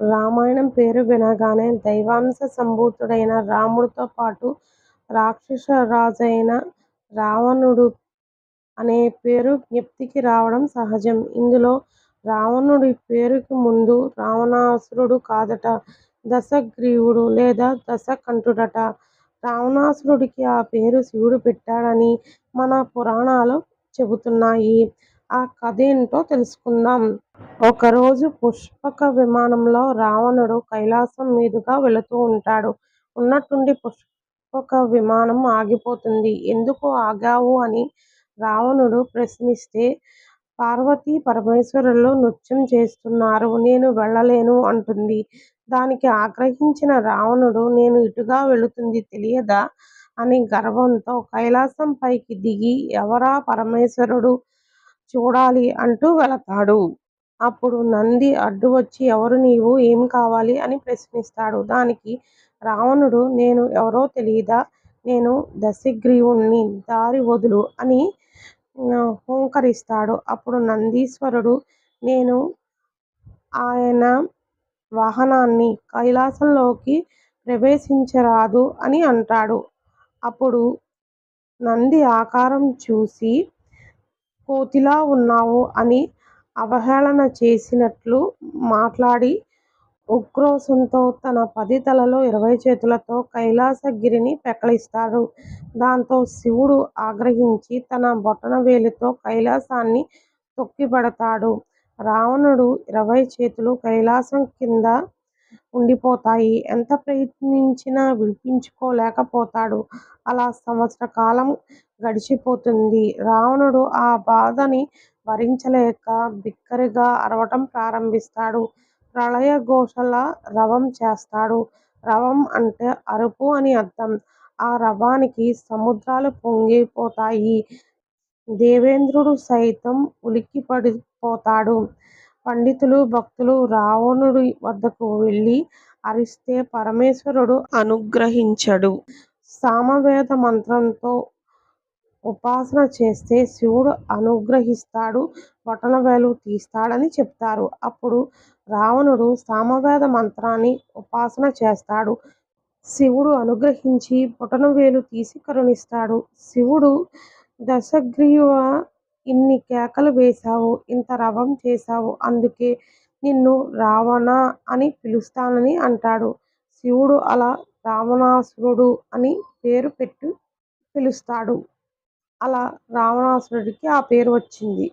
రామాయణం పేరు వినగానే దైవాంశ సంభూతుడైన రాముడితో పాటు రాక్షసరాజైన రావణుడు అనే పేరు జ్ఞప్తికి రావడం సహజం. ఇందులో రావణుడి పేరుకి ముందు రావణాసురుడు కాదట దశగ్రీవుడు లేదా దశకంఠుడట. రావణాసురుడికి ఆ పేరు శివుడు పెట్టాడని మన పురాణాలు చెబుతున్నాయి. ఆ కథ ఏంటో తెలుసుకుందాం. ఒకరోజు పుష్పక విమానంలో రావణుడు కైలాసం మీదుగా వెళుతూ ఉంటాడు. ఉన్నట్టుండి పుష్పక విమానం ఆగిపోతుంది. ఎందుకు ఆగావు అని రావణుడు ప్రశ్నిస్తే పార్వతీ పరమేశ్వరులు నృత్యం చేస్తున్నారు. నేను వెళ్ళలేను అంటుంది. దానికి ఆగ్రహించిన రావణుడు నేను ఇటుగా వెళుతుంది తెలియదా అని గర్వంతో కైలాసం పైకి దిగి ఎవరా పరమేశ్వరుడు చూడాలి అంటూ వెళతాడు. అప్పుడు నంది అడ్డు వచ్చి ఎవరు నీవు? ఏం కావాలి? అని ప్రశ్నిస్తాడు. దానికి రావణుడు నేను ఎవరో తెలియదా నేను దశగ్రీవుణ్ణి దారి వదులు అని హోంకరిస్తాడు అప్పుడు నందీశ్వరుడు నేను ఆయన వాహనాన్ని కైలాసంలోకి ప్రవేశించరాదు అని అంటాడు. అప్పుడు నంది ఆకారం చూసి కోతిలా ఉన్నావు అని అవహేళన చేసినట్లు మాట్లాడి ఉక్రోషంతో తన పది తలలో ఇరవై చేతులతో కైలాసగిరిని పెకలిస్తాడు. దాంతో శివుడు ఆగ్రహించి తన బొటనవేలితో కైలాసాన్ని తొక్కిపెడతాడు. రావణుడు ఇరవై చేతులు కైలాసం కింద ఉండిపోతాయి. ఎంత ప్రయత్నించినా విడిపించుకోలేకపోతాడు. అలా సంవత్సర కాలం గడిచిపోతుంది. రావణుడు ఆ బాధని భరించలేక బిక్కరిగా అరవటం ప్రారంభిస్తాడు. ప్రళయఘోషలా రవం చేస్తాడు. రవం అంటే అరుపు అని అర్థం. ఆ రవానికి సముద్రాలు పొంగిపోతాయి. దేవేంద్రుడు సైతం ఉలిక్కిపడిపోతాడు. పండితులు, భక్తులు రావణుడి వద్దకు వెళ్ళి అరిస్తే పరమేశ్వరుడు అనుగ్రహించడు. సామవేద మంత్రంతో ఉపాసన చేస్తే శివుడు అనుగ్రహిస్తాడు. బొటనవేలు తీస్తాడని చెప్తారు అప్పుడు రావణుడు సామవేద మంత్రాన్ని ఉపాసన చేస్తాడు. శివుడు అనుగ్రహించి బొటనవేలు తీసి కరుణిస్తాడు. శివుడు దశగ్రీవ ఇన్ని కేకలు వేశావు. ఇంత రవం చేశావు. అందుకే నిన్ను రావణా అని పిలుస్తానని అంటాడు. శివుడు అలా రావణాసురుడు అని పేరు పెట్టి పిలుస్తాడు. అలా రావణాసురుడికి ఆ పేరు వచ్చింది.